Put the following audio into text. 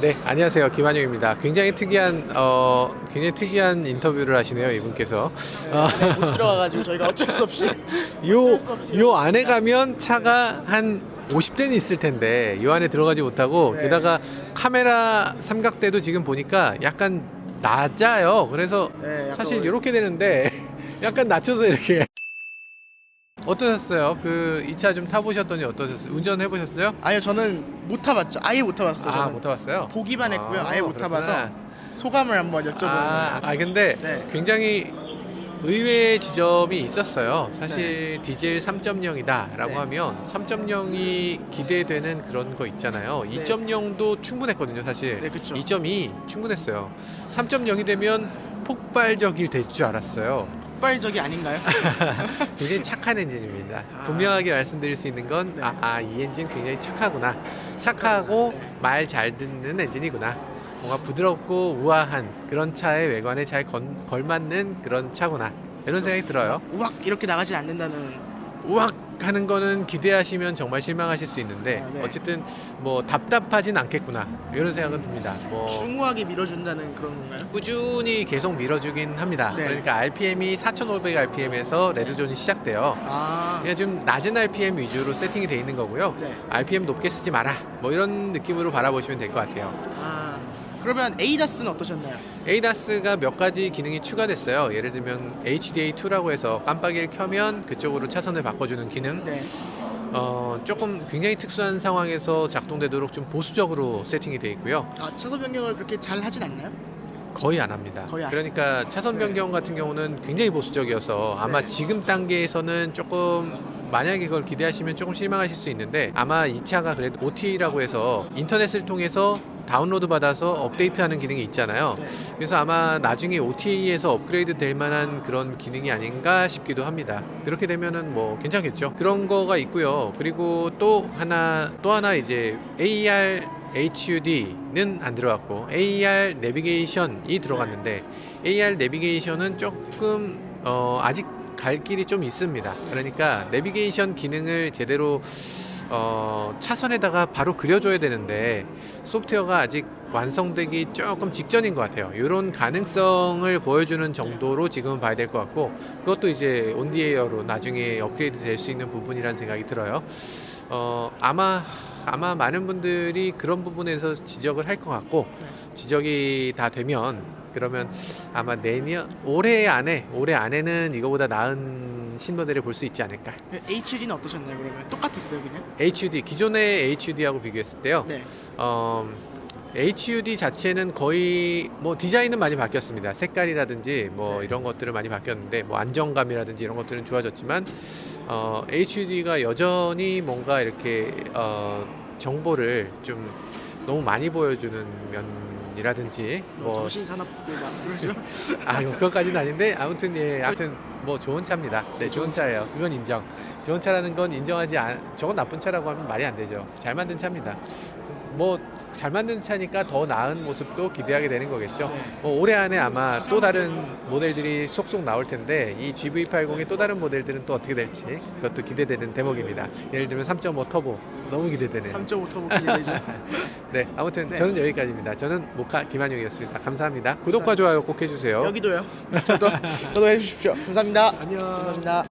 네, 안녕하세요. 김한용입니다. 굉장히 특이한 어 굉장히 특이한 인터뷰를 하시네요, 이분께서. 어, 못 들어가가지고 저희가 어쩔 수 없이 요, 요 안에 가면 차가 한 50대는 있을 텐데 요 안에 들어가지 못하고 네. 게다가 카메라 삼각대도 지금 보니까 약간 낮아요. 그래서 네, 약간 사실 어려- 이렇게 되는데 약간 낮춰서 이렇게 어떠셨어요? 그이차좀 타보셨더니 어떠셨어요? 운전해 보셨어요? 아니요 저는 못 타봤죠 아예 못 타봤어요 아, 저는 못 타봤어요? 보기만 했고요 아, 아예 못 그렇구나. 타봐서 소감을 한번 여쭤보는 아, 아 근데 네. 굉장히 의외의 지점이 있었어요. 사실 디젤 3.0이다라고 네. 하면 3.0이 기대되는 그런 거 있잖아요. 네. 2.0도 충분했거든요, 사실. 네, 그쵸. 2.2 충분했어요. 3.0이 되면 폭발적이 될 줄 알았어요. 폭발적이 아닌가요? 굉장히 착한 엔진입니다. 아. 분명하게 말씀드릴 수 있는 건, 네. 아, 아, 이 엔진 굉장히 착하구나. 착하고 말잘 듣는 엔진이구나. 뭔가 부드럽고 우아한 그런 차의 외관에 잘 건- 걸맞는 그런 차구나. 이런 생각이 들어요. 우악 이렇게 나가진 않는다는 우악 하는 거는 기대하시면 정말 실망하실 수 있는데, 아, 네. 어쨌든 뭐 답답하진 않겠구나. 이런 생각은 듭니다. 뭐. 중후하게 밀어준다는 그런 건가요? 꾸준히 계속 밀어주긴 합니다. 네. 그러니까 RPM이 4,500 RPM에서 레드존이 시작돼요. 아 그냥 좀 낮은 RPM 위주로 세팅이 돼 있는 거고요. 네. RPM 높게 쓰지 마라. 뭐 이런 느낌으로 바라보시면 될 것 같아요. 아 그러면 에이다스는 어떠셨나요? ADAS가 몇 가지 기능이 추가됐어요. 예를 들면 HDA2라고 해서 깜빡이를 켜면 그쪽으로 차선을 바꿔주는 기능. 네 어, 조금 굉장히 특수한 상황에서 작동되도록 좀 보수적으로 세팅이 돼 있고요. 아 차선 변경을 그렇게 잘 하진 않나요? 거의 안 합니다. 거의 안 그러니까 차선 네. 변경 같은 경우는 굉장히 보수적이어서 아마 네. 지금 단계에서는 조금 만약에 그걸 기대하시면 조금 실망하실 수 있는데 아마 이 차가 그래도 OT라고 해서 인터넷을 통해서 다운로드 받아서 업데이트하는 기능이 있잖아요. 네. 그래서 아마 나중에 OTA에서 업그레이드 될 만한 그런 기능이 아닌가 싶기도 합니다. 그렇게 되면은 뭐 괜찮겠죠. 그런 거가 있고요. 그리고 또 하나 또 하나 이제 AR HUD는 안 들어갔고 AR 내비게이션이 들어갔는데 AR 내비게이션은 조금 어 아직 갈 길이 좀 있습니다. 그러니까 내비게이션 기능을 제대로 어, 차선에다가 바로 그려줘야 되는데 소프트웨어가 아직 완성되기 조금 직전인 것 같아요. 이런 가능성을 보여주는 정도로 지금은 봐야 될 것 같고 그것도 이제 온디에어로 나중에 업그레이드 될 수 있는 부분이라는 생각이 들어요. 어, 아마 아마 많은 분들이 그런 부분에서 지적을 할 것 같고 네. 지적이 다 되면 그러면 아마 내년 올해 안에 올해 안에는 이거보다 나은 신모델을 볼 수 있지 않을까. HUD는 어떠셨나요 그러면? 똑같았어요 그냥? HUD 기존의 HUD하고 비교했을 때요. 네 어, HUD 자체는 거의 뭐 디자인은 많이 바뀌었습니다. 색깔이라든지 뭐 네. 이런 것들은 많이 바뀌었는데 뭐 안정감이라든지 이런 것들은 좋아졌지만 어, HUD가 여전히 뭔가 이렇게 어, 정보를 좀 너무 많이 보여주는 면이라든지 뭐뭐 저신산업고 막 그러죠? 아, 이거 그것까지는 아닌데 아무튼 예, 아무튼 뭐 좋은 차입니다. 네, 좋은 차예요. 그건 인정. 좋은 차라는 건 인정하지 않. 저건 나쁜 차라고 하면 말이 안 되죠. 잘 만든 차입니다. 뭐 잘 만든 차니까 더 나은 모습도 기대하게 되는 거겠죠. 네. 뭐 올해 안에 아마 또 다른 모델들이 속속 나올 텐데 이 GV80의 또 다른 모델들은 또 어떻게 될지 그것도 기대되는 대목입니다. 예를 들면 3.5 터보 너무 기대되네요. 3.5 터보 기대되죠? 네, 아무튼 네. 저는 여기까지입니다. 저는 모카 김한용이었습니다. 감사합니다. 구독과 좋아요 꼭 해주세요. 여기도요? 저도 저도 해주십시오 감사합니다 안녕. 감사합니다